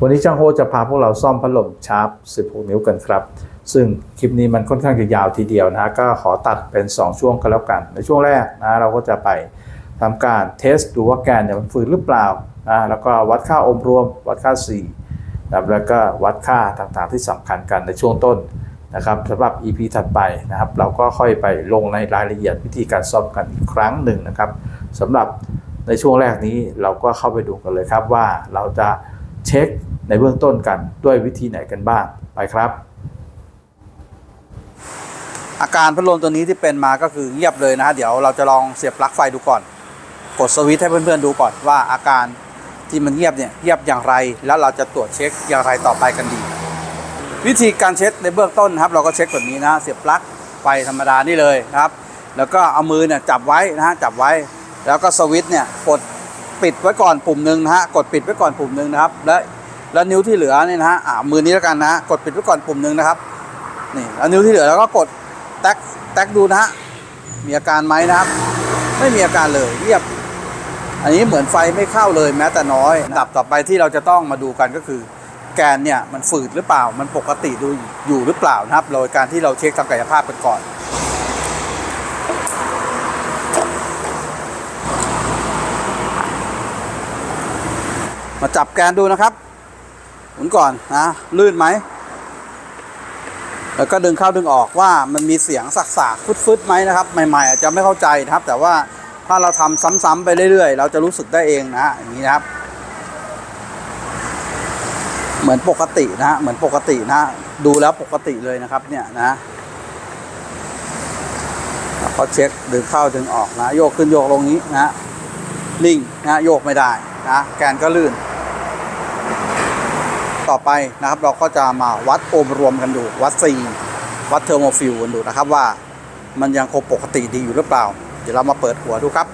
วันนี้ช่างโฮจะพาพวกเราซ่อมพัดลมชาร์ป 16 นิ้วกันครับ ซึ่งคลิปนี้มันค่อนข้างจะยาวทีเดียวนะฮะก็ขอตัดเป็น 2 ช่วงกันแล้วกัน ในช่วงแรกนะเราก็จะไปทำการเทสดูว่าแกนเนี่ยมันฝืนหรือเปล่านะแล้วก็วัดค่าอห์มรวม วัดค่า C นะครับ แล้วก็วัดค่าต่างๆที่สำคัญกันในช่วงต้นนะครับสำหรับ EP ถัดไปนะครับ เราก็ค่อยไปลงในรายละเอียดวิธีการซ่อมกันอีกครั้งหนึ่งนะครับสำหรับในช่วงแรกนี้เราก็เข้าไปดูกันเลยครับว่าเราจะเช็ค ในเบื้องต้นกันด้วยวิธีไหนกันบ้างไปครับ อาการพัดลมตัวนี้ที่เป็นมาก็คือเงียบเลยนะฮะเดี๋ยวเราจะลองเสียบปลั๊กไฟดูก่อน กดสวิตช์ให้เพื่อนๆดูก่อนว่าอาการที่มันเงียบเนี่ยเงียบอย่างไร แล้วเราจะตรวจเช็คอย่างไรต่อไปกันดี วิธีการเช็คในเบื้องต้นนะครับ เราก็เช็คแบบนี้นะเสียบปลั๊กไฟธรรมดานี่เลยนะครับ แล้วก็เอามือเนี่ยจับไว้นะฮะจับไว้ แล้วก็สวิตช์เนี่ยกดปิดไว้ก่อนปุ่มหนึ่งนะฮะกดปิดไว้ก่อนปุ่มหนึ่งนะครับ และ แล้วนิ้วที่เหลือเนี่ยนะฮะอ่ามือนี้แล้วกันนะกดปิดไว้ก่อนปุ่มหนึ่งนะครับนี่แล้วนิ้วที่เหลือแล้วก็กดแท็กแท็กดูนะฮะมีอาการไหมนะครับ ไม่มีอาการเลยเรียบ อันนี้เหมือนไฟไม่เข้าเลยแม้แต่น้อยอันดับต่อไปที่เราจะต้องมาดูกันก็คือ แกนเนี่ยมันฝืดหรือเปล่ามันปกติดูอยู่หรือเปล่านะครับ โดยการที่เราเช็คทางกายภาพกันก่อนมาจับแกนดูนะครับ หมุนก่อนนะลื่นไหม แล้วก็ดึงเข้าดึงออกว่ามันมีเสียงสักๆฟึดๆไหมนะครับ ใหม่ๆอาจจะไม่เข้าใจนะครับ แต่ว่าถ้าเราทำซ้ำๆไปเรื่อย ๆ เราจะรู้สึกได้เองนะอย่างนี้นะครับ เหมือนปกตินะเหมือนปกตินะ ดูแล้วปกติเลยนะครับ เนี่ยนะพอเช็คดึงเข้าดึงออกนะ โยกขึ้นโยกลงนี้นะนิ่งนะโยกไม่ได้นะแกนก็ลื่น ต่อไปนะครับ เราก็จะมาวัดโอห์มรวมกันดู วัดซีวัดเทอร์โมฟิลกันดูนะครับว่ามันยังคงปกติดีอยู่หรือเปล่า เดี๋ยวเรามาเปิดหัวดูครับ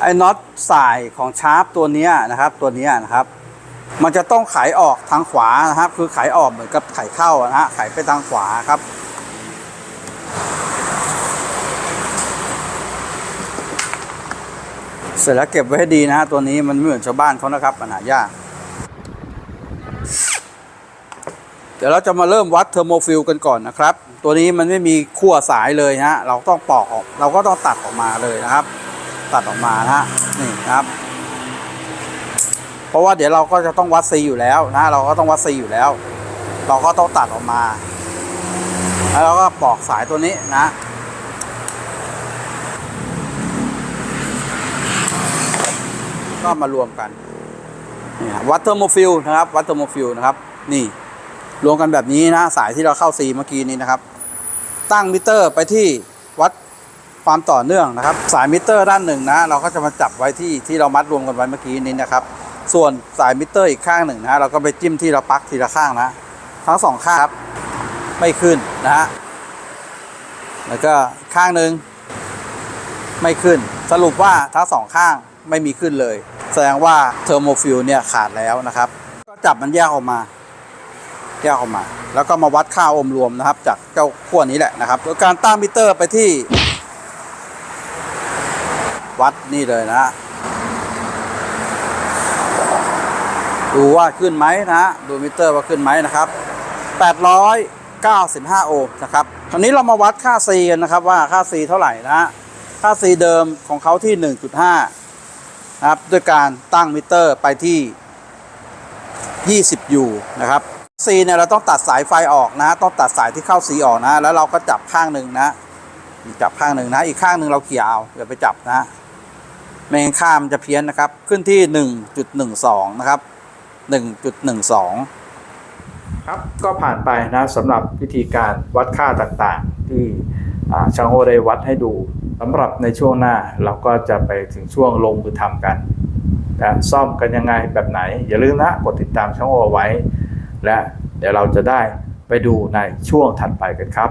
ไอ้น็อตสายของชาร์ปตัวนี้นะครับตัวนี้นะครับ มันจะต้องไขออกทางขวานะครับ คือไขออกเหมือนกับไขเข้านะฮะไขไปทางขวาครับ เสร็จแล้วเก็บไว้ให้ดีนะฮะตัวนี้มันไม่เหมือนชาวบ้านเขานะครับปัญหายากเดี๋ยวเราจะมาเริ่มวัดเทอร์โมฟิลกันก่อนนะครับ ตัวนี้มันไม่มีขั้วสายเลยฮะ เราต้องปอกออก เราก็ต้องตัดออกมาเลยนะครับ ตัดออกมานะฮะนี่ครับ เพราะว่าเดี๋ยวเราก็จะต้องวัดซีอยู่แล้วนะ เราก็ต้องวัดซีอยู่แล้ว เราก็ต้องตัดออกมา แล้วเราก็ปอกสายตัวนี้นะ ก็มารวมกันนี่ครับวัดเทอร์โมฟิลนะครับวัดเทอร์โมฟิลนะครับ นี่ รวมกันแบบนี้นะ สายที่เราเข้าซีเมื่อกี้นี้นะครับ ตั้งมิเตอร์ไปที่วัดความต่อเนื่องนะครับ สายมิเตอร์ด้านหนึ่งนะ เราก็จะมาจับไว้ที่ที่เรามัดรวมกันไว้เมื่อกี้นี้นะครับ ส่วนสายมิเตอร์อีกข้างหนึ่งนะเราก็ไปจิ้มที่เราปักทีละข้างนะ ทั้งสองข้างครับไม่ขึ้นนะฮะแล้วก็ข้างหนึ่งไม่ขึ้นสรุปว่าทั้งสองข้าง ไม่มีขึ้นเลย แสดงว่าเทอร์โมฟิลเนี่ยขาดแล้วนะครับ ก็จับมันแยกออกมาแยกออกมา แล้วก็มาวัดค่าอมรวมนะครับ จากเจ้าขั้วนี้แหละนะครับโดยการตั้งมิเตอร์ไปที่ วัดนี่เลยนะฮะดูว่าขึ้นไหมนะฮะดูมิเตอร์ว่าขึ้นไหมนะครับ 895 โอห์มนะครับคราวนี้เรามาวัดค่า C กันนะครับว่าค่า C เท่าไหร่นะฮะค่า C เดิมของเขาที่ 1.5 นะครับด้วยการตั้งมิเตอร์ไปที่ 20 U นะครับ C เนี่ยเราต้องตัดสายไฟออกนะ ต้องตัดสายที่เข้า C ออกนะ แล้วเราก็จับข้างหนึ่งนะจับข้างหนึ่งนะ อีกข้างหนึ่งเราเขี่ยเอาอย่าไปจับนะไม่งั้นค่ามจะเพี้ยนนะครับ ขึ้นที่ 1.12 นะครับ 1.12 ครับ ก็ผ่านไปนะสำหรับวิธีการวัดค่าต่างๆ ที่ช่างโฮได้วัดให้ดู สำหรับในช่วงหน้าเราก็จะไปถึงช่วงลงมือทำกันนะซ่อมกันยังไงแบบไหน อย่าลืมนะกดติดตามช่องโฮเอาไว้ และเดี๋ยวเราจะได้ไปดูในช่วงถัดไปกันครับ